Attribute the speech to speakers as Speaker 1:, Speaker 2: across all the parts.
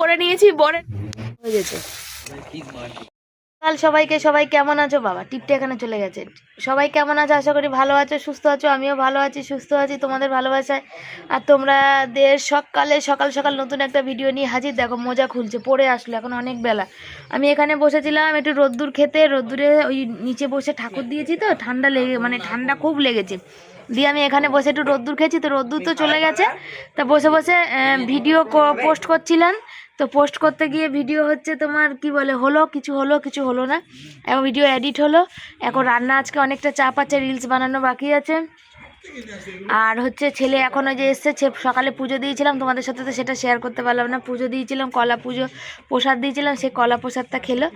Speaker 1: করে নিয়েছি, বরে হয়ে গেছে। কাল সবাইকে, সবাই কেমন আছো? বাবা, টিপটা এখানে চলে গেছে। সবাই কেমন আছো? আশা করি ভালো আছো, সুস্থ আছো, আমিও ভালো আছি, সুস্থ আছি তোমাদের ভালোবাসায়। আর তোমরা দের সকালে, সকাল সকাল নতুন একটা ভিডিও নিয়ে হাজির। দেখো, মোজা খুলছে, পড়ে আসলো এখন অনেক বেলা। আমি এখানে বসেছিলাম একটু রোদ্দুর খেতে, রোদ্দুরে ওই নিচে বসে ঠাকুর দিয়েছি তো, ঠান্ডা লেগে মানে ঠান্ডা খুব লেগেছে। দিয়ে আমি এখানে বসে একটু রোদ্দুর খেয়েছি, তো রোদ্দুর তো চলে গেছে। তা বসে বসে ভিডিও পোস্ট করছিলাম। তো পোস্ট করতে গিয়ে ভিডিও হচ্ছে তোমার কি বলে, হলো, কিছু হলো কিছু হলো না। এখন ভিডিও এডিট হলো। এখন রান্না আজকে অনেকটা চাপ আছে রিলস বানানো বাকি আছে। আর হচ্ছে ছেলে এখন ওই যে এসছে সকালে পুজো দিয়েছিলাম, তোমাদের সাথে তো সেটা শেয়ার করতে পারলাম না। পুজো দিয়েছিলাম, কলা পুজো, প্রসাদ দিয়েছিলাম সেই কলা প্রসাদটা খেলো।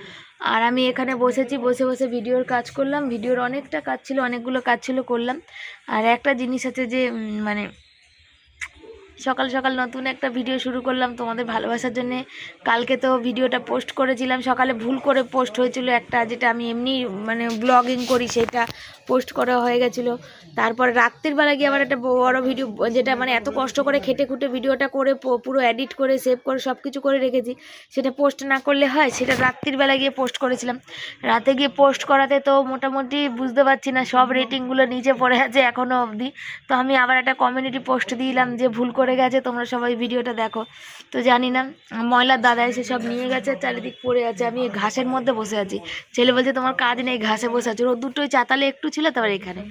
Speaker 1: আর আমি এখানে বসেছি, বসে বসে ভিডিওর কাজ করলাম। ভিডিওর অনেকটা কাজ ছিল, অনেকগুলো কাজ ছিল, করলাম। আর একটা জিনিস আছে যে মানে সকাল সকাল নতুন একটা ভিডিও শুরু করলাম তোমাদের ভালোবাসার জন্যে। কালকে তো ভিডিওটা পোস্ট করেছিলাম। সকালে ভুল করে পোস্ট হয়েছিল একটা, যেটা আমি এমনি মানে ব্লগিং করি, সেটা পোস্ট করা হয়ে গেছিল। তারপর রাত্রির বেলা গিয়ে আবার একটা বড় ভিডিও যেটা মানে এত কষ্ট করে খেটে খুঁটে ভিডিওটা করে পুরো এডিট করে সেভ করে সব কিছু করে রেখেছি। সেটা পোস্ট না করলে হয়, সেটা রাত্রির বেলা গিয়ে পোস্ট করেছিলাম। রাতে গিয়ে পোস্ট করাতে তো মোটামুটি বুঝতে পারছি না, সব রেটিংগুলো নিচে পড়ে আছে এখনও অবধি। তো আমি আবার একটা কমিউনিটি পোস্ট দিলাম যে ভুল করে গেছে তোমরা সবাই ভিডিওটা দেখো। তো জানি না ময়লার দাদা এসে সব নিয়ে গেছে চারিদিক পড়ে আছে আমি ঘাসের মধ্যে বসে আছি। ছেলে বলছে তোমার কাজ নেই ঘাসে বসে আছো। ওর দুটোই চাতালে একটু ছিল তারপর এখানে।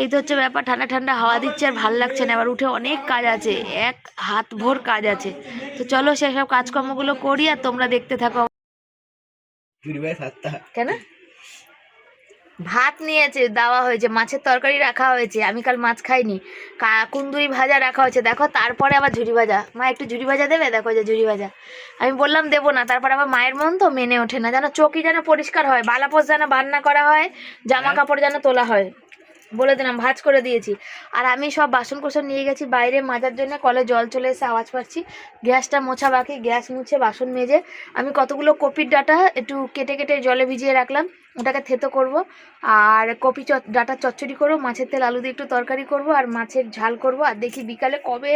Speaker 1: এই তো হচ্ছে ব্যাপার ঠান্ডা ঠান্ডা হাওয়া দিচ্ছে আর ভালো লাগছে না। এবার উঠে অনেক কাজ আছে এক হাত ভোর কাজ আছে। তো চলো সেসব কাজকর্মগুলো করি আর তোমরা দেখতে থাকো। কেন? ভাত নিয়েছে দেওয়া হয়েছে মাছের তরকারি রাখা হয়েছে আমি কাল মাছ খাইনি কুন্দুরি ভাজা রাখা হয়েছে দেখো তারপরে আবার ঝুড়ি ভাজা। মা একটু ঝুড়ি ভাজা দেবে? দেখো যে ঝুড়ি ভাজা। আমি বললাম দেবো না। তারপর আবার মায়ের মন তো মেনে ওঠে না। যেন চকি যেন পরিষ্কার হয় বালাপোষ যেন বান্না করা হয় জামা কাপড় যেন তোলা হয়। বলে দিলাম, ভাজ করে দিয়েছি। আর আমি সব বাসন কোসন নিয়ে গেছি, বাইরে মাজার জন্য কলে জল চলে এসে আওয়াজ পাচ্ছি। গ্যাসটা মোছা বাকি, গ্যাস মুছে বাসন মেজে আমি কতগুলো কপির ডাটা একটু কেটে কেটে জলে ভিজিয়ে রাখলাম, ওটাকে থেতো করব। আর কপি ডাটা চচ্চড়ি করব, মাছের তেল আলু দিয়ে একটু তরকারি করব, আর মাছের ঝাল করব। আর দেখি বিকালে কবে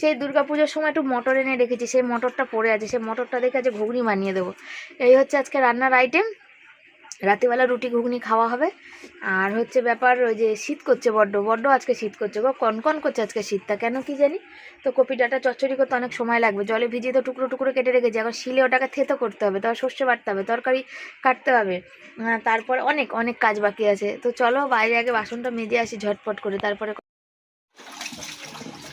Speaker 1: সেই দুর্গাপুজোর সময় একটু মটর এনে রেখেছি, সেই মটরটা পড়ে আছে, সেই মটরটা দেখে আজকে ঘুগনি বানিয়ে দেবো। এই হচ্ছে আজকে রান্নার আইটেম রাত্রিবেলা রুটি ঘুগনি খাওয়া হবে। আর হচ্ছে ব্যাপার ওই যে শীত করছে বড্ড বড্ড আজকে শীত করছে গো কনকন করছে আজকে শীতটা কেন কি জানি? তো কপি ডাটা চচ্চড়ি করতে অনেক সময় লাগবে জলে ভিজিয়ে তো টুকরো টুকরো কেটে রেখেছি এখন শিলে ওটাকে থেতো করতে হবে তারপর শস্য বাটতে হবে তরকারি কাটতে হবে। তারপর অনেক অনেক কাজ বাকি আছে। তো চলো বাইরে আগে বাসনটা মেজে আসি ঝটপট করে তারপরে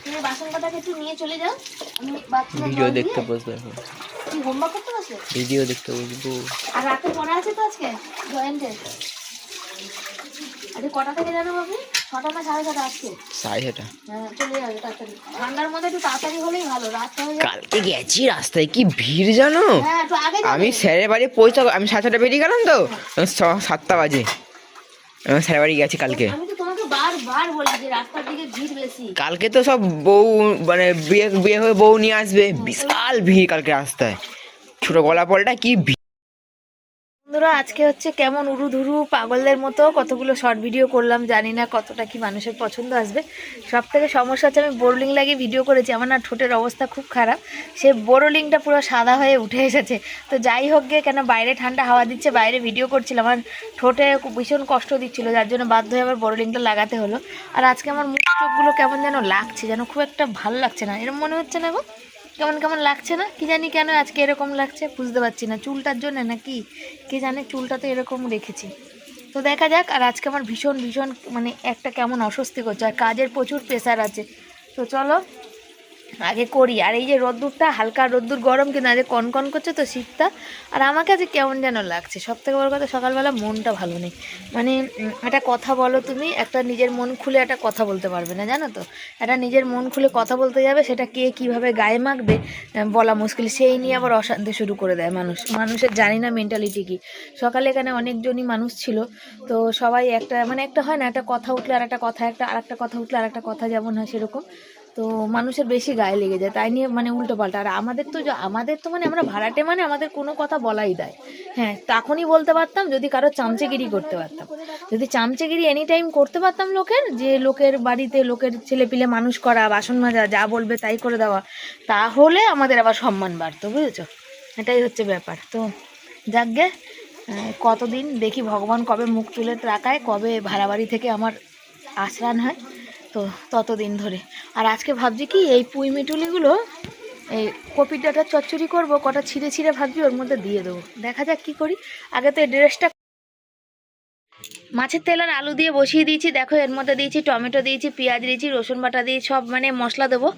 Speaker 1: তুমি বাসন কটাকে একটু নিয়ে চলে যাও আমি বাথরুমে
Speaker 2: দেখতে বসবো
Speaker 1: কি হোমওয়ার্ক করতে বসে?
Speaker 2: ভিডিও দেখতে বসবো।
Speaker 1: আর রাতে পড়া আছে তো আজকে? জয়েন্টের আরে কটা থেকে জানো বাবু ছটা না সাড়ে ছটা আজকে?
Speaker 2: সাড়ে ছটা।
Speaker 1: হ্যাঁ চলে যাবে তাড়াতাড়ি। ঠান্ডার মধ্যে একটু তাড়াতাড়ি হলেই ভালো রাত হয়ে যাবে।
Speaker 2: কালকে গেছি রাস্তায় কি ভিড় জানো?
Speaker 1: হ্যাঁ একটু আগে
Speaker 2: আমি স্যারের বাড়ি পৌঁছা আমি সাড়ে ছটা বেরিয়ে গেলাম তো? ছ- সাতটা বাজে। আমি স্যারের বাড়ি গেছি কালকে।
Speaker 1: আমি বারবার বলি যে রাস্তার দিকে ভিড় বেশি
Speaker 2: কালকে তো সব বউ মানে বিয়ে বিয়ে হয়ে বউ নিয়ে আসবে। বিশাল ভিড় কালকে রাস্তায়। ছোট গলা পলটা কি ভিড়
Speaker 1: বন্ধুরা, আজকে হচ্ছে কেমন উড়ু ধুরু পাগলদের মতো কতগুলো শর্ট ভিডিও করলাম জানি না কতটা কি মানুষের পছন্দ আসবে। সব থেকে সমস্যা হচ্ছে আমি বোরলিং লাগিয়ে ভিডিও করেছি, আমার না ঠোঁটের অবস্থা খুব খারাপ। সে বোরলিংটা পুরো সাদা হয়ে উঠে এসেছে। তো যাই হোক গে, কেন বাইরে ঠান্ডা হাওয়া দিচ্ছে, বাইরে ভিডিও করছিলাম, আমার ঠোঁটে ভীষণ কষ্ট দিচ্ছিল, যার জন্য বাধ্য হয়ে আবার বোরলিংটা লাগাতে হলো। আর আজকে আমার মুখ চোখগুলো কেমন যেন লাগছে, যেন খুব একটা ভালো লাগছে না। এরকম মনে হচ্ছে না গো? কেমন কেমন লাগছে না? কি জানি কেন আজকে এরকম লাগছে, বুঝতে পারছি না। চুলটার জন্য নাকি? কে জানে চুলটা তো এরকম রেখেছি। তো দেখা যাক, আর আজকে আমার ভীষণ ভীষণ মানে একটা কেমন অস্বস্তি করছে আর কাজের প্রচুর প্রেশার আছে। তো চলো আগে করি। আর এই যে রোদ্দুরটা, হালকা রোদ্দুর, গরম কিন্তু আজ কনকন করছে তো শীতটা। আর আমাকে আজ কেমন যেন লাগছে। সব থেকে বড় কথা, সকালবেলা মনটা ভালো নেই। মানে একটা কথা বলো তুমি, একটা নিজের মন খুলে একটা কথা বলতে পারবে না, জানো তো? একটা নিজের মন খুলে কথা বলতে যাবে, সেটা কে কীভাবে গায়ে মাখবে বলা মুশকিল। সেই নিয়ে আবার অশান্তি শুরু করে দেয় মানুষ। মানুষের জানি না মেন্টালিটি কী। সকালে এখানে অনেকজনই মানুষ ছিল। তো সবাই একটা মানে একটা হয় না, একটা কথা উঠলে আর একটা কথা, একটা আর একটা কথা উঠলে আর একটা কথা যেমন হয় সেরকম। তো মানুষের বেশি গায়ে লেগে যায় তাই নিয়ে মানে উল্টো পাল্টা। আর আমাদের তো আমাদের তো মানে আমরা ভাড়াটে মানে আমাদের কোনো কথা বলাই দেয় হ্যাঁ তখনই বলতে পারতাম যদি কারও চামচেগিরি করতে পারতাম। যদি চামচেগিরি এনি টাইম করতে পারতাম লোকের যে লোকের বাড়িতে লোকের ছেলে পিলে মানুষ করা বাসন মাজা যা বলবে তাই করে দেওয়া তাহলে আমাদের আবার সম্মান বাড়তো বুঝেছ? এটাই হচ্ছে ব্যাপার। তো যাকগে আহ, কতদিন দেখি ভগবান কবে মুখ তুলে তাকায় কবে ভাড়া বাড়ি থেকে আমার আশ্রান হয়। তো ততদিন ধরে। আর আজকে ভাবছি কি, এই পুঁই মিটুলিগুলো, এই কপি ডাটা চচ্চড়ি করব, কটা ছিঁড়ে ছিঁড়ে ভাবছি ওর মধ্যে দিয়ে দেবো। দেখা যাক কি করি। আগে তো এই ড্রেসটা মাছের তেল আর আলু দিয়ে বসিয়ে দিয়েছি। দেখো এর মধ্যে দিয়েছি টমেটো দিয়েছি, পেঁয়াজ দিয়েছি, রসুন বাটা দিয়ে সব মানে মশলা দেবো।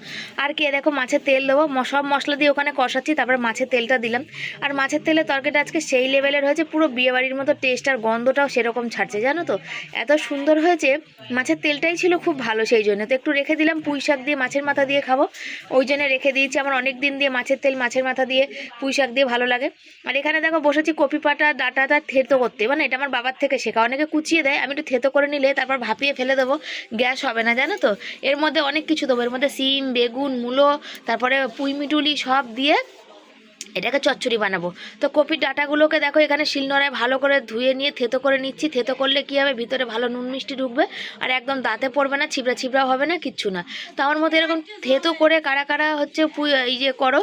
Speaker 1: আর কি দেখো মাছের তেল দেবো সব মশলা দিয়ে ওখানে কষাচ্ছি, তারপরে মাছের তেলটা দিলাম। আর মাছের তেলে তরকারিটা আজকে সেই লেভেলের হয়েছে, পুরো বিয়েবাড়ির মতো টেস্ট আর গন্ধটাও সেরকম ছাড়ছে, জানো তো? এত সুন্দর হয়েছে, মাছের তেলটাই ছিল খুব ভালো সেই জন্য। তো একটু রেখে দিলাম, পুঁই শাক দিয়ে মাছের মাথা দিয়ে খাব। ওই জন্য রেখে দিয়েছি আমার অনেক দিন দিয়ে মাছের তেল মাছের মাথা দিয়ে পুঁই শাক দিয়ে ভালো লাগে। আর এখানে দেখো বসেছি কপি পাটা ডাটাটা থেতো করতে। মানে এটা আমার বাবার থেকে শেখা। অনেকে কুচিয়ে দেয়, আমি একটু থেতো করে নিলে তারপর ভাপিয়ে ফেলে দেবো। গ্যাস হবে না, জানো তো? এর মধ্যে অনেক কিছু দেবো। এর মধ্যে সিম, বেগুন, মূলো, তারপরে পুঁই মিটুলি সব দিয়ে এটাকে চচ্চড়ি বানাবো। তো কপির ডাটাগুলোকে দেখো এখানে শিলনোড়ায় ভালো করে ধুয়ে নিয়ে থেতো করে নিচ্ছি। থেতো করলে কি হবে? ভিতরে ভালো নুন মিষ্টি ঢুকবে আর একদম দাঁতে পড়বে না, ছিবড়া ছিবড়াও হবে না, কিচ্ছু না। তো আমার মধ্যে এরকম থেতো করে কারা কারা হচ্ছে এই যে করো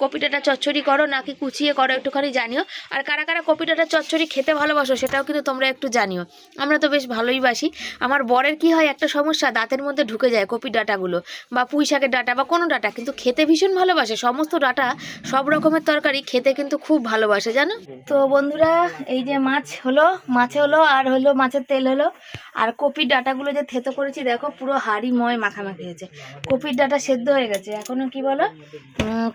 Speaker 1: কপি ডাটা চচ্চড়ি করো, নাকি কুচিয়ে করো, একটুখানি জানিও। আর কারা কারা কপি ডাটা চচ্চড়ি খেতে ভালোবাসো সেটাও কিন্তু তোমরা একটু জানিও। আমরা তো বেশ ভালোই বাসি। আমার বরের কি হয়, একটা সমস্যা, দাঁতের মধ্যে ঢুকে যায় কপি ডাটাগুলো বা পুঁই শাকের ডাটা বা কোনো ডাটা, কিন্তু খেতে ভীষণ ভালোবাসে। সমস্ত ডাটা সব রকমের তরকারি খেতে কিন্তু খুব ভালোবাসে, জানো? তো বন্ধুরা, এই যে মাছ হলো, মাছে হলো আর হলো মাছের তেল হলো। আর কপির ডাটাগুলো যে থেতো করেছি, দেখো, পুরো হাড়ি ময় মাখামাখি হয়েছে। কপির ডাটা সেদ্ধ হয়ে গেছে, এখনও কি বলো?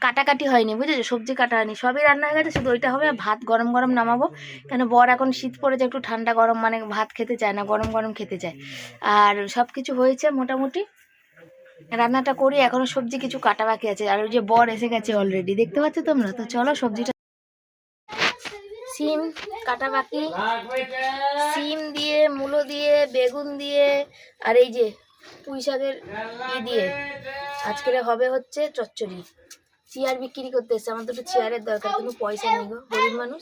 Speaker 1: কাটাকাটি হয়নি, বুঝেছ? সবজি কাটা হয়নি, সবই রান্না হয়ে গেছে, শুধু ওইটা হবে ভাত গরম গরম নামাবো। কেন, বর এখন শীত পড়েছে, একটু ঠান্ডা গরম মানে ভাত খেতে চায় না, গরম গরম খেতে চায়। আর সব কিছু হয়েছে মোটামুটি। রান্নাটা করি এখনও সবজি কিছু কাটা বাকি আছে। আর ওই যে বর এসে গেছে অলরেডি দেখতে পাচ্ছ তোমরা? তো চলো সবজিটা সিম কাটা বাকি। সিম দিয়ে মূলো দিয়ে বেগুন দিয়ে আর এই যে পুঁই শাকের ই দিয়ে। আজকের হবে হচ্ছে চচ্চড়ি। চেয়ার বিক্রি করতে এসছে। আমার তো একটু চেয়ারের দরকার কোনো পয়সা নেই গো গরিব মানুষ।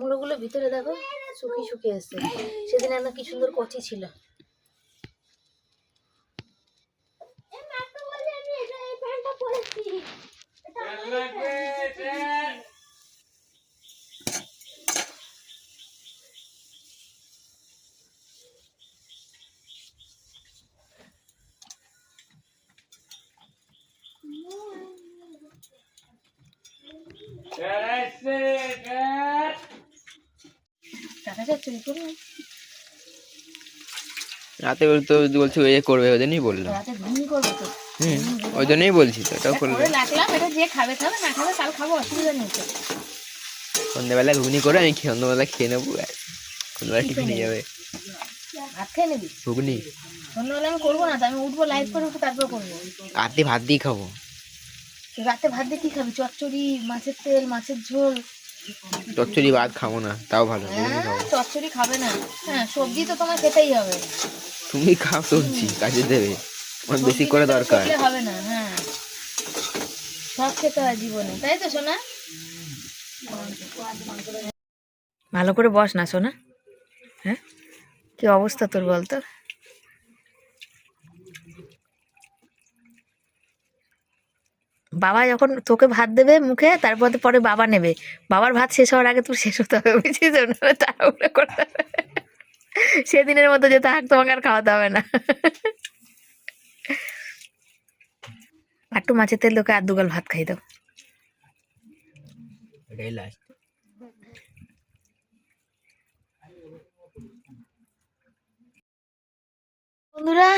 Speaker 1: মূলোগুলো ভিতরে দেখো শুকিয়ে শুকিয়ে এসছে। সেদিন একদম কি সুন্দর কচি ছিল টাকা চচ্চড়ি করব
Speaker 2: রাতে তো বলছি ওই করবে ওদের নিয়ে বললাম।
Speaker 1: রাতে ঘুমিয়ে করব তো।
Speaker 2: হুম। ওই জন্যই বলছি তো এটাও করলে
Speaker 1: করে রাখলাম এটা যে খাবে খাবে না খাবে কাল খাব অসুবিধা নেই তো।
Speaker 2: সন্ধ্যেবেলা ঘুগনি করে আমি সন্ধ্যেবেলা খেয়ে নেব। সন্ধ্যেবেলা টিফিন নিয়ে যাবে। ঘুগনি।
Speaker 1: আমি করব না আমি উঠবো লাইভ করে উঠে তারপর করব।
Speaker 2: রাতে ভাত দিয়ে খাব।
Speaker 1: রাতে ভাত দিয়ে কি খাবি? চচ্চড়ি মাছের তেল মাছের ঝোল।
Speaker 2: চচ্চড়ি ভাত খাব না তাও ভালো
Speaker 1: হ্যাঁ চচ্চড়ি খাবে না। হ্যাঁ সবজি তো তোমার খেতেই হবে।
Speaker 2: তুমি খাও সবজি কাজে দেবে। আমার বেশি করে দরকার।
Speaker 1: হবে না হ্যাঁ। সব খেতে হয় জীবনে তাই তো সোনা? ভালো করে বস না সোনা। হ্যাঁ? কি অবস্থা তোর বলতো বাবা যখন তোকে ভাত দেবে মুখে তারপর তো পরে বাবা নেবে। বাবার ভাত শেষ হওয়ার আগে তোর শেষ হতে হবে বুঝছিস? ওনারা তাড়াহুড়ো করতে হবে। সেদিনের মতো যেতে হাক তোমাকে আর খাওয়াতে হবে না। একটু মাছের তেল তোকে আর দুগাল ভাত খাই দাও।
Speaker 2: এটাই লাস্ট
Speaker 1: বন্ধুরা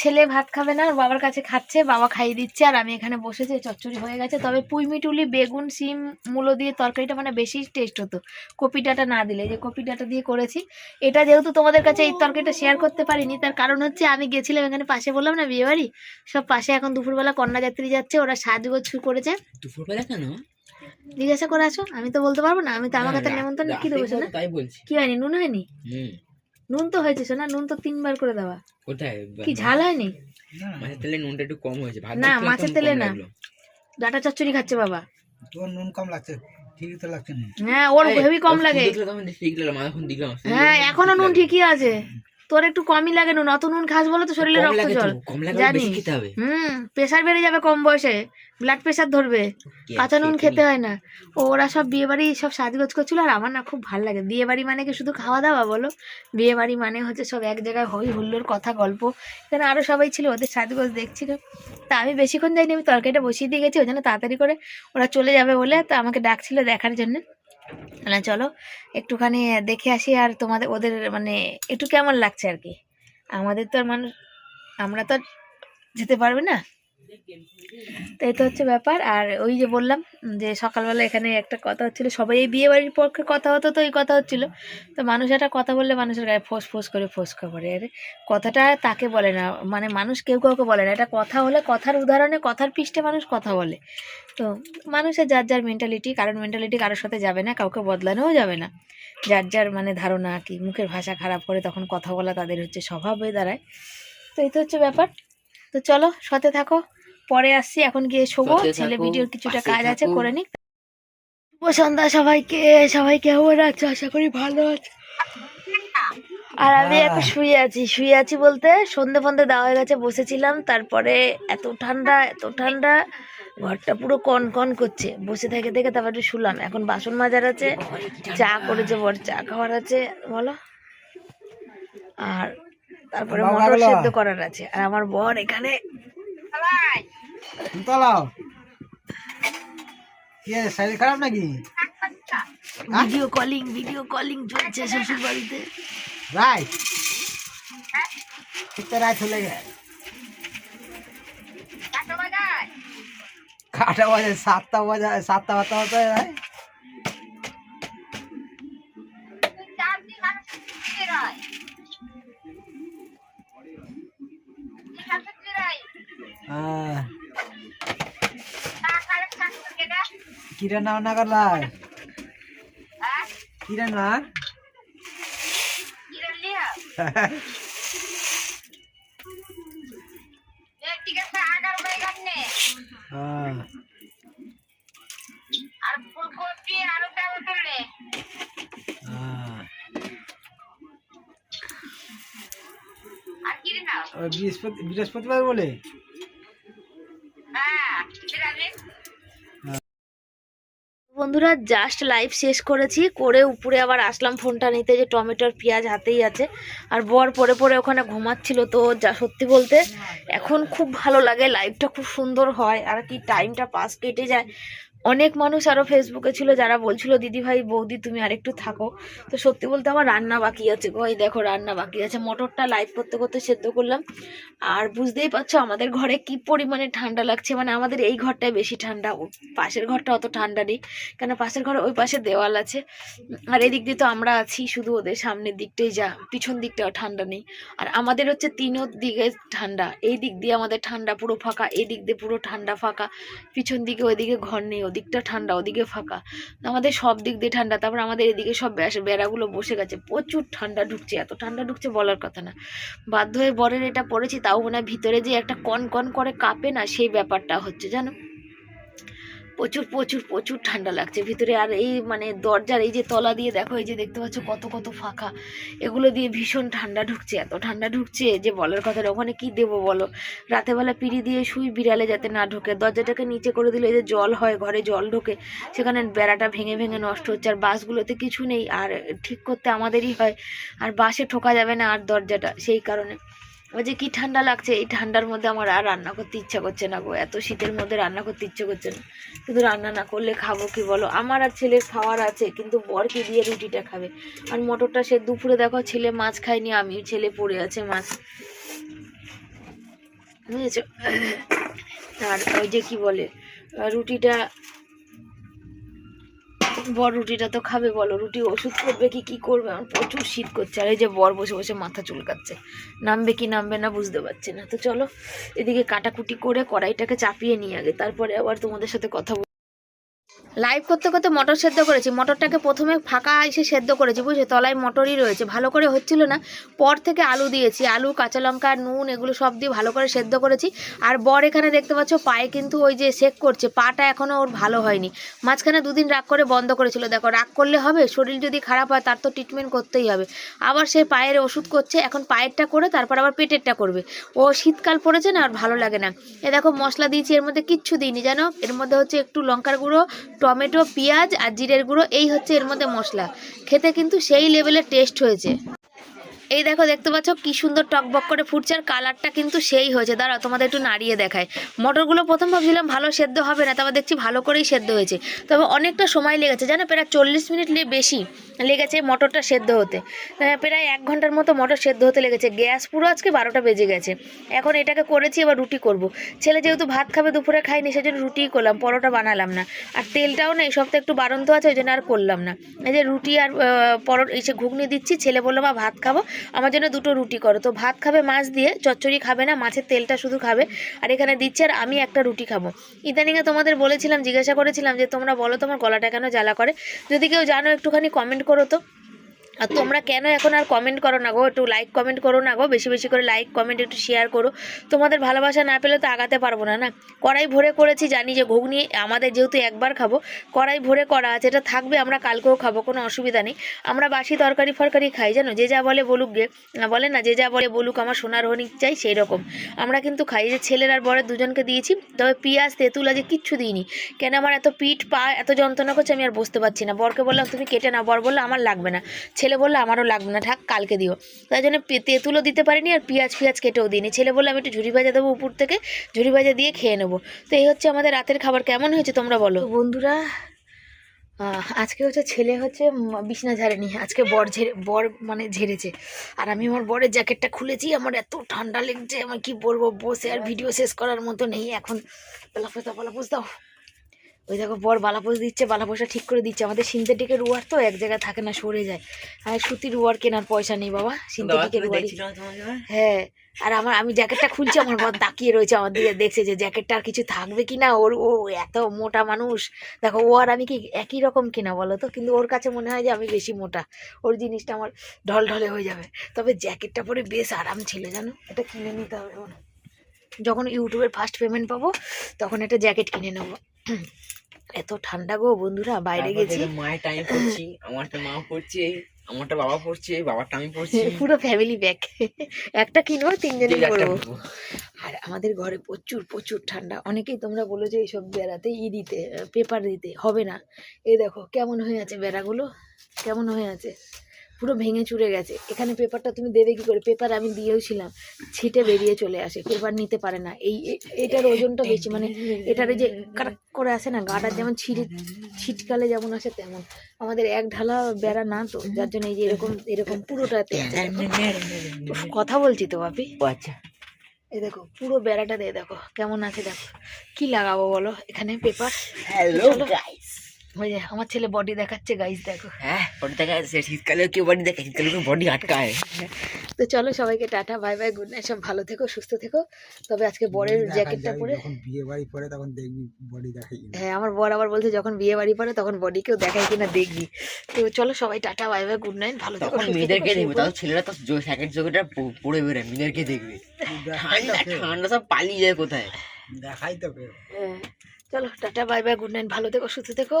Speaker 1: ছেলে ভাত খাবে না ওর বাবার কাছে খাচ্ছে বাবা খাইয়ে দিচ্ছে আর আমি এখানে বসেছি চচ্চড়ি হয়ে গেছে। তবে পুঁই মিটুলি বেগুন সিম মূলো দিয়ে তরকারিটা মানে বেশি টেস্ট হতো। কপি ডাটা না দিলে যে কপি ডাটা দিয়ে করেছি এটা যেহেতু তোমাদের কাছে এই তরকারিটা শেয়ার করতে পারিনি তার কারণ হচ্ছে আমি গেছিলাম এখানে পাশে বললাম না বিয়েবাড়ি সব পাশে এখন দুপুরবেলা কন্যা যাত্রী যাচ্ছে ওরা সাজগোজ শুরু করেছে।
Speaker 2: দুপুরবেলা কেন?
Speaker 1: জিজ্ঞাসা করে আসো আমি তো বলতে পারব না আমি তো আমার কাছে নেমন্তন্ন কি দেবো না কি হয়নি নুন হয়নি?
Speaker 2: হুম।
Speaker 1: নুন তো হয়েছে শোনা নুন তো তিনবার করে দেওয়া।
Speaker 2: কোথায়?
Speaker 1: কি ঝাল হয়নি?
Speaker 2: মাছের তেলে নুনটা একটু কম হয়েছে ভাত
Speaker 1: না, মাছের তেলে না। ডাটা চচ্চড়ি খাচ্ছে বাবা।
Speaker 3: তোর নুন কম লাগছে ঠিকই তো লাগছে না
Speaker 1: হ্যাঁ ওর হেভি কম লাগে।
Speaker 2: ঠিক লাগল এখন দিলাম
Speaker 1: হ্যাঁ এখনও নুন ঠিকই আছে। তোর একটু কমই লাগে নুন অত নুন খাস বলে তো শরীরে রক্ত জল। জানি। হুম প্রেশার বেড়ে যাবে কম বয়সে ব্লাড প্রেশার ধরবে। কাঁচা নুন
Speaker 2: খেতে
Speaker 1: হয় না। ওরা সব বিয়ে বাড়ি সব সাজগোজ করছিল আর আমার না খুব ভালো লাগে। বিয়ে বাড়ি মানে কি শুধু খাওয়া দাওয়া বলো? বিয়ে বাড়ি মানে হচ্ছে সব এক জায়গায় হই হুল্লোর কথা গল্প। এখানে আরও সবাই ছিল ওদের সাজগোজ দেখছিল। তা আমি বেশিক্ষণ যাইনি আমি তরকারিটা বসিয়ে দিয়ে গেছি ওই জন্য তাড়াতাড়ি করে ওরা চলে যাবে বলে তো আমাকে ডাকছিল দেখার জন্য। না, চলো, একটুখানি দেখে আসি আর তোমাদের, ওদের মানে একটু কেমন লাগছে আর কি? আমাদের তো আর মানুষ, আমরা তো যেতে পারবে না। তো তো হচ্ছে ব্যাপার। আর ওই যে বললাম যে সকালবেলা এখানে একটা কথা হচ্ছিল, সবাই এই বিয়ে বাড়ির পক্ষে কথা হতো তো এই কথা হচ্ছিল। তো মানুষ একটা কথা বললে মানুষের গায়ে ফোঁস ফোঁস করে ফোসকা পড়ে আরে কথাটা তাকে বলে না মানে মানুষ কেউ কাউকে বলে না। এটা কথা হলে কথার উদাহরণে, কথার পৃষ্ঠে মানুষ কথা বলে। তো মানুষের যার যার মেন্টালিটি কারোর মেন্টালিটি কারোর সাথে যাবে না, কাউকে বদলানোও যাবে না। যার যার মানে ধারণা কি, মুখের ভাষা খারাপ করে তখন কথা বলা তাদের হচ্ছে স্বভাব হয়ে দাঁড়ায়। তো এই তো হচ্ছে ব্যাপার। তো চলো, সাথে থাকো। পরে আসছি এখন গিয়ে শোবো ছেলে ভিডিওর কিছুটা কাজ আছে করে নিক। শুভ সন্ধ্যা সবাইকে সবাই কেমন আছো? আশা করি ভালো আছো। আর আমি এখন শুয়ে আছি শুয়ে আছি বলতে সন্ধে ফন্ধে দেওয়া হয়ে গেছে বসেছিলাম তারপরে এত ঠান্ডা এত ঠান্ডা ঘরটা পুরো কন কন করছে। বসে থেকে থেকে তারপর একটু শুলাম এখন বাসন মাজার আছে চা করেছে বর চা খাওয়ার আছে বলো। আর তারপরে মটর সেদ্ধ করার আছে আর আমার বর এখানে।
Speaker 3: তালাও। কি আছে, শরীর খারাপ নাকি?
Speaker 1: ভিডিও কলিং ভিডিও কলিং চলছে শ্বশুর বাড়িতে
Speaker 3: রাইট রায় চলে রাইট হলে গে কাটা বাজে সাতটা বাজে সাতটা বাজতে হতে রায় কি রান্না বান্না করলাই কি রান্না হ্যাঁ হ্যাঁ। ওই বৃহস্পতি বৃহস্পতিবার বলে?
Speaker 1: বন্ধুরা জাস্ট লাইভ শেষ করেছি। করে উপরে আবার আসলাম ফোনটা নিতে, যে টমেটোর পেঁয়াজ হাতেই আছে। আর বর পরে পরে ওখানে ঘুমাচ্ছিল তো, যা সত্যি বলতে এখন খুব ভালো লাগে। লাইভটা খুব সুন্দর হয়, আর কি টাইমটা পাস কেটে যায়। অনেক মানুষ আরও ফেসবুকে ছিল যারা বলছিল, দিদি ভাই, বৌদি, তুমি আরেকটু থাকো। তো সত্যি বলতে আমার রান্না বাকি আছে ভাই দেখো, রান্না বাকি আছে। মটরটা লাইভ করতে করতে সেদ্ধ করলাম। আর বুঝতেই পারছ আমাদের ঘরে কি পরিমাণে ঠান্ডা লাগছে। মানে আমাদের এই ঘরটায় বেশি ঠান্ডা। পাশের ঘরটা অত ঠান্ডা নেই। কেন পাশের ঘরে ওই পাশে দেওয়াল আছে। আর এদিক দিয়ে তো আমরা আছি, শুধু ওদের সামনের দিকটাই যা। পিছন দিকটাও ঠান্ডা নেই। আর আমাদের হচ্ছে তিনও দিকে ঠান্ডা। এই দিক দিয়ে আমাদের ঠান্ডা পুরো ফাঁকা, এই দিক দিয়ে পুরো ঠান্ডা ফাঁকা। পিছন দিকে ওইদিকে ঘর নেই ওদিকটা ঠান্ডা, ওদিকে ফাঁকা। আমাদের সব দিক দিয়ে ঠান্ডা, তারপর আমাদের এদিকে সব বেড়া- বেড়াগুলো বসে গেছে। প্রচুর ঠান্ডা ঢুকছে, এত ঠান্ডা ঢুকছে বলার কথা না। বাধ্য হয়ে বরের এটা পড়েছি, তাও মনে ভিতরে যে একটা কন কন করে কাঁপে না, সেই ব্যাপারটা হচ্ছে, জানো? প্রচুর প্রচুর প্রচুর ঠান্ডা লাগছে। ভিতরে আর এই মানে দরজার এই যে তলা দিয়ে দেখো, এই যে দেখতে পাচ্ছ কত কত ফাঁকা। এগুলো দিয়ে ভীষণ ঠান্ডা ঢুকছে, এত ঠান্ডা ঢুকছে যে বলার কথা ওখানে কি দেবো বলো? রাতেবেলা পিড়ি দিয়ে শুই, বিড়ালে যাতে না ঢোকে। দরজাটাকে নিচে করে দিলে যে জল হয়, ঘরে জল ঢোকে, সেখানে বেড়াটা ভেঙে ভেঙে নষ্ট হচ্ছে। আর বাসগুলোতে কিছু নেই, আর ঠিক করতে আমাদেরই হয়। আর বাসে ঠোকা যাবে না আর দরজাটা, সেই কারণে। ওই যে কি ঠান্ডা লাগছে, এই ঠান্ডার মধ্যে আমার আর রান্না করতে ইচ্ছা করছে না গো। এত শীতের মধ্যে রান্না করতে ইচ্ছে করছে না। কিন্তু রান্না না করলে খাব কি বলো? আমার আর ছেলের খাওয়ার আছে, কিন্তু বরকে দিয়ে রুটিটা খাবে। আর মটরটা সে দুপুরে দেখো ছেলে মাছ খায়নি আমি ছেলে পড়ে আছে মাছ। বুঝেছ? আর ওই যে কি বলে, রুটিটা বর রুটিটা তো খাবে বলো। রুটি ওষুধ করবে কি কি করবে? আমার প্রচুর শীত করছে। আর এই যে বর বসে বসে মাথা চুলকাচ্ছে। নামবে কি নামবে না বুঝতে পারছি না। তো চলো, এদিকে কাটাকুটি করে কড়াইটাকে চাপিয়ে নিয়ে আগে। তারপরে আবার তোমাদের সাথে কথা লাইভ করতে করতে মটর সেদ্ধ করেছি। মটরটাকে প্রথমে ফাঁকা এসে সেদ্ধ করেছি বুঝছ তলায় মটরই রয়েছে। ভালো করে হচ্ছিল না। পর থেকে আলু দিয়েছি। আলু, কাঁচা লঙ্কা, নুন, এগুলো সব দিয়ে ভালো করে সেদ্ধ করেছি। আর বর এখানে দেখতে পাচ্ছ, পায়ে কিন্তু ওই যে সেক করছে। পাটা এখনও ওর ভালো হয়নি। মাঝখানে দুদিন রাগ করে বন্ধ করেছিল। দেখো, রাগ করলে হবে, শরীর যদি খারাপ হয়, তার তো ট্রিটমেন্ট করতেই হবে। আবার সে পায়ের ওষুধ করছে, এখন পায়েরটা করে তারপর আবার পেটেরটা করবে। ও শীতকাল পড়েছে না, আর ভালো লাগে না। এ দেখো, মশলা দিয়েছি, এর মধ্যে কিচ্ছু দিইনি, জানো? এর মধ্যে হচ্ছে একটু লঙ্কার গুঁড়ো টমেটো, পেঁয়াজ আর জিরের গুঁড়ো, এই হচ্ছে এর মধ্যে মশলা। খেতে কিন্তু সেই লেভেলের টেস্ট হয়েছে। এই দেখো, দেখতে পাচ্ছ কি সুন্দর টকবক করে ফুটছে আর কালারটা কিন্তু সেই হয়েছে। দাঁড়া তোমাদের একটু নাড়িয়ে দেখায় মটরগুলো প্রথম ভাবছিলাম ভালো সেদ্ধ হবে না, তারপর দেখছি ভালো করেই সেদ্ধ হয়েছে। তবে অনেকটা সময় লেগেছে। জানো, প্রায় চল্লিশ মিনিট বেশি। লেগেছে মটরটা সেদ্ধ হতে। প্রায় এক ঘণ্টার মতো মটর সেদ্ধ হতে লেগেছে। গ্যাস পুরো আজকে বারোটা বেজে গেছে। এখন এটাকে করেছি, এবার রুটি করব। ছেলে যেহেতু ভাত খাবে, দুপুরে খাইনি সেজন্য রুটিই করলাম, পরোটা বানালাম না। আর তেলটাও না, এই সপ্তাহে একটু বারন্ত আছে, ওই জন্য আর করলাম না। এই যে রুটি আর পরোট এসে ঘুগনি দিচ্ছি, ছেলে বলল, মা, ভাত খাব, আমার জন্য দুটো রুটি করো। তো ভাত খাবে মাছ দিয়ে, চচ্চড়ি খাবে না, মাছের তেলটা শুধু খাবে। আর এখানে দিচ্ছে, আর আমি একটা রুটি খাব। ইদানিংয়ে তোমাদের বলেছিলাম, জিজ্ঞাসা করেছিলাম যে, তোমরা বলো, তোমার গলাটা কেন জ্বালা করে? যদি কেউ জানো, একটুখানি কমেন্ট করো তো। আর তোমরা কেন এখন আর কমেন্ট করো না গো? একটু লাইক কমেন্ট করো না গো, বেশি বেশি করে লাইক কমেন্ট একটু শেয়ার করো। তোমাদের ভালোবাসা না পেলে তো আগাতে পারব না না? কড়াই ভরে করেছি, জানি যে ঘুগনি আমাদের যেহেতু একবার খাব, কড়াই ভরে করা আছে, এটা থাকবে, আমরা কালকেও খাব, কোনো অসুবিধা নেই। আমরা বাসি তরকারি ফরকারি খাই, জানো? যে যা বলে বলুক গে বলে না, যে যা বলে বলুক, আমার সোনার হনিক চাই, সেই রকম। আমরা কিন্তু খাই যে ছেলের আর বরের দুজনকে দিয়েছি, তবে পিঁয়াজ, তেঁতুল, আজকে কিচ্ছু দিইনি। কেন আমার এত পিঠ, পা, এত যন্ত্রণা করছে আমি আর বসতে পারছি না। বরকে বললাম, তুমি কেটে না বর বলল, আমার লাগবে না। ছেলে বলল, আমারও লাগবে না, থাক, কালকে দিও। তাই জন্য তেঁতুলও দিতে পারিনি আর পেঁয়াজ পেঁয়াজ কেটেও দিইনি। ছেলে বলল, আমি একটু ঝুড়ি ভাজা দেবো উপর থেকে ঝুড়ি ভাজা দিয়ে খেয়ে নেব। তো এই হচ্ছে আমাদের রাতের খাবার। কেমন হয়েছে তোমরা বলো? বন্ধুরা আজকে হচ্ছে ছেলে হচ্ছে বিছনা ঝাড়েনি। আজকে বর ঝেড়ে বর মানে ঝেড়েছে। আর আমি আমার বরের জ্যাকেটটা খুলেছি, আমার এত ঠান্ডা লেগছে, আমি কি বলব, বসে আর ভিডিও শেষ করার মতো নেই এখন। বালাপোস দাও ওই দেখো বর বালাপোস দিচ্ছে বালাপোসটা ঠিক করে দিচ্ছে। আমাদের সিনথেটিকের রুয়ার তো এক জায়গায় থাকে না সরে যায়। আর সুতির রুয়ার কেনার পয়সা নেই বাবা সিনথেটিকের রুয়ারই। হ্যাঁ আর আমার আমি জ্যাকেটটা খুলছি আমার বর তাকিয়ে রয়েছে আমার দিকে দেখছে যে জ্যাকেটটা আর কিছু থাকবে কি না ওর ও এত মোটা মানুষ। দেখো ও আর আমি কি একই রকম কিনা বলো তো? কিন্তু ওর কাছে মনে হয় যে আমি বেশি মোটা। ওর জিনিসটা আমার ঢলঢলে হয়ে যাবে। তবে জ্যাকেটটা পরে বেশ আরাম ছিল জানো? এটা কিনে নিতে হবে। যখন ইউটিউবের ফার্স্ট পেমেন্ট পাবো তখন একটা জ্যাকেট কিনে নেব। এত ঠান্ডা গো বন্ধুরা বাইরে গেছি।
Speaker 2: মায়ের টাইম পড়ছি আমারটা মা পড়ছে আমারটা বাবা পড়ছে বাবারটা আমি পড়ছি।
Speaker 1: পুরো ফ্যামিলি ব্যাগ একটা কিনবো তিনজনই করব। আর আমাদের ঘরে প্রচুর প্রচুর ঠান্ডা। অনেকেই তোমরা বলো যে এইসব বেড়াতে ই দিতে পেপার দিতে হবে না। এই দেখো কেমন হয়ে আছে বেড়াগুলো? কেমন হয়ে আছে? পুরো ভেঙে চুরে গেছে। এখানে পেপারটা তুমি দেবে কি করে? পেপার আমি দিয়েওছিলাম ছিটে বেরিয়ে চলে আসে। পেপার নিতে পারে না। এই এ- এটার ওজনটা বেশি। মানে এটার যে কারাক করে আসে না? গাটা যেমন ছিটে ছিটকালে যেমন আসে তেমন। আমাদের এক ঢালা বেড়া না তো? যার জন্য এই যে এরকম এরকম পুরোটাতে কথা বলছি তো বাপি
Speaker 2: আচ্ছা।
Speaker 1: এই দেখো পুরো বেড়াটা দিয়ে দেখো। কেমন আছে দেখো। কি লাগাবো বলো? এখানে পেপার
Speaker 2: হ্যালো গাইস
Speaker 1: ওই যে আমার ছেলে বডি দেখাচ্ছে গাইস দেখো।
Speaker 2: হ্যাঁ বডি দেখা যাচ্ছে। শীতকালেও কেউ বডি দেখে শীতকালে বডি আটকায়।
Speaker 1: তো চলো সবাইকে tata bye bye good night সব ভালো থেকো সুস্থ থেকো। তবে আজকে বরের জ্যাকেটটা পরে
Speaker 3: যখন বিয়ে বাড়ি পরে তখন দেখবি বডি দেখাই
Speaker 1: হ্যাঁ আমার বর আবার বলছে যখন বিয়ে বাড়ি পরে তখন বডিকেও দেখায় কিনা দেখবি। তো চলো সবাই tata bye bye good night ভালো থেকো
Speaker 2: মেয়েদেরকে দেখবে। তাও ছেলেরা তো জ্যাকেট জোকেটটা পরে বেরোয় মেয়েদেরকে দেখবে। ঠান্ডা ঠান্ডা সব পালিয়ে যায় কোথায়?
Speaker 3: দেখাই তোকে
Speaker 1: হ্যাঁ। চলো tata bye bye good night ভালো থেকো সুস্থ থেকো।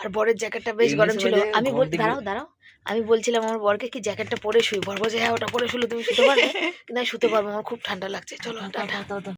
Speaker 1: আর বরের জ্যাকেটটা বেশ গরম ছিল। আমি বল দাঁড়াও দাঁড়াও। আমি বলছিলাম আমার বরকে কি জ্যাকেটটা পরে শুই? বর বলছে হ্যাঁ ওটা পরে শুলে তুমি শুতে পারবে। কিন্তু আমি শুতে পারব আমার খুব ঠান্ডা লাগছে। চলো টাটা।